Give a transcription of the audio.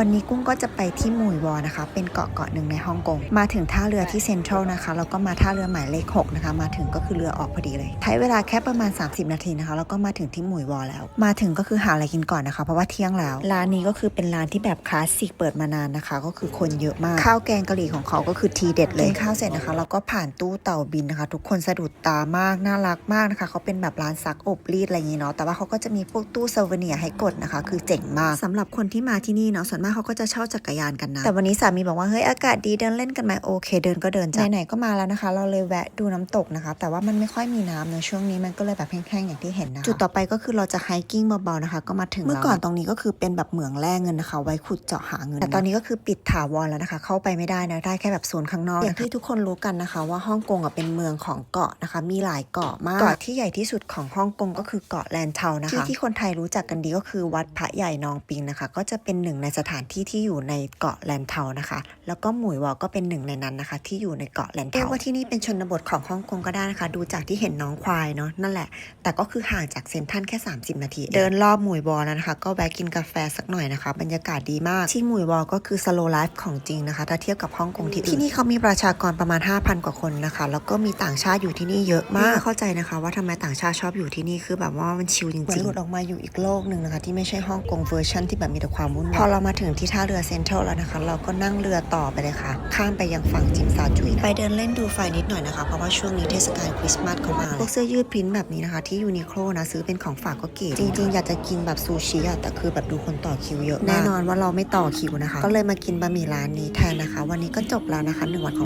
วันนี้กุ้งก็จะไปที่หมุยวอนะคะ เป็นเกาะเกาะหนึ่งในฮ่องกง มาถึงท่าเรือที่เซ็นทรัลนะคะ แล้วก็มาท่าเรือหมายเลข6นะคะ มาถึงก็คือเรือออกพอดีเลย ใช้เวลาแค่ประมาณ 30 นาทีนะคะ แล้วก็มาถึงที่หมุยวอแล้ว มาถึงก็คือหาอะไรกินก่อนนะคะ เพราะว่าเที่ยงแล้ว ร้านนี้ก็คือเป็นร้านที่แบบคลาสสิกเปิดมานานนะคะ ก็คือคนเยอะมาก ข้าวแกงกะหรี่ของเขาก็คือทีเด็ดเลยกินข้าวเสร็จนะคะเราก็ผ่านตู้เต่าบินนะคะ ทุกคนสะดุดตามาก น่ารักมากนะคะ เขาเป็นแบบร้านซักอบรีดอะไรอย่างนี้เนาะ แต่ว่าเขาก็จะมีพวกตู้เซอร์เวเนียให้กดนะคะ คือเจ๋งมากสำหรับคนที่มาที่นี่เนาะส่วนมากเขาก็จะเช่าจักรยานกันนะ แต่วันนี้สามีบอกว่าเฮ้ยอากาศดีเดินเล่นกันไหมโอเค เดินก็เดินจ้ะไหนๆก็มาแล้วนะคะ เราเลยแวะดูน้ำตกนะคะ แต่ว่ามันไม่ค่อยมีน้ำเนอะช่วงนี้มันก็เลยแบบแห้งๆอย่างที่เห็นนะคะจุดต่อไปก็คือเราจะไฮกิ้งเบาๆนะคะก็มาถึงเมื่อก่อนตรงนี้ก็คือเป็นแบบเหมืองแร่เงินนะคะ ไว้ขุดเจาะหาเงินแต่ตอนนี้ก็คือปิดถาวรแล้วนะคะ เข้าไปไม่ได้นะได้แค่แบบโซนข้างนอกอย่างที่ทุกคนรู้กันนะคะ ว่าฮ่องกงอะเป็นเมืองของเกาะนะคะ มีหลายเกาะมากเกาะที่ใหญ่ที่สุดของฮ่องกงก็คือเกาะแลนเทานะคะที่ที่คนไทยรู้จักกันดีก็คือวัดพระใหญ่นองปิงนะคะ ก็จะเป็นหนึ่งในสถานที่ที่อยู่ในเกาะแลนเทานะคะ แล้วก็หมุยวอก็เป็นหนึ่งในนั้นนะคะ ที่อยู่ในเกาะแลนเทาเรียกว่าที่นี่เป็นชนบทของฮ่องกงก็ได้นะคะ ดูจากที่เห็นน้องควายเนาะนั่นแหละ แต่ก็คือห่างจากเซ็นทรัลแค่ 30 นาที เดินรอบหมุยวอแล้วนะคะ ก็แวะกินกาแฟสักหน่อยนะคะ บรรยากาศดีมาก ที่หมุยวอก็คือสโลไลฟ์ของจริงนะคะ ถ้าเทียบกับฮ่องกงที่อื่นที่นี่เขามีประชากรประมาณ 5,000 กว่าคนนะคะ แล้วก็มีต่างชาติอยู่ที่นี่เยอะมากเข้าใจนะคะ ว่าทำไมต่างชาติชอบอยู่ที่นี่คือแบบว่ามันชิลจริงๆเหมือนหลุดออกมาอยู่อีกโลกหนึ่งนะคะ ที่ไม่ใช่ฮ่องกงเวอร์ชันที่แบบมีแต่ความวุ่นวายพอเรามาถึงที่ท่าเรือเซ็นทรัลแล้วนะคะ เราก็นั่งเรือต่อไปเลยค่ะ ข้ามไปยังฝั่งจิมซาจุยไปเดินเล่นดูไฟนิดหน่อยนะคะ เพราะว่าช่วงนี้เทศกาลคริสต์มาสเข้ามาพวกเสื้อยืดพิ้นท์แบบนี้นะคะที่ยูนิโคลนะซื้อเป็นของฝากก็เก๋จริงๆ อยากจะกินแบบซูชิอะแต่คือแบบดูคนต่อคิวเยอะแน่นอนว่าเราไม่ต่อคิวนะคะ ก็เลยมากินบะหมี่ร้านนี้แทนนะคะ วันนี้ก็จบแล้วนะคะหนึ่งวันของ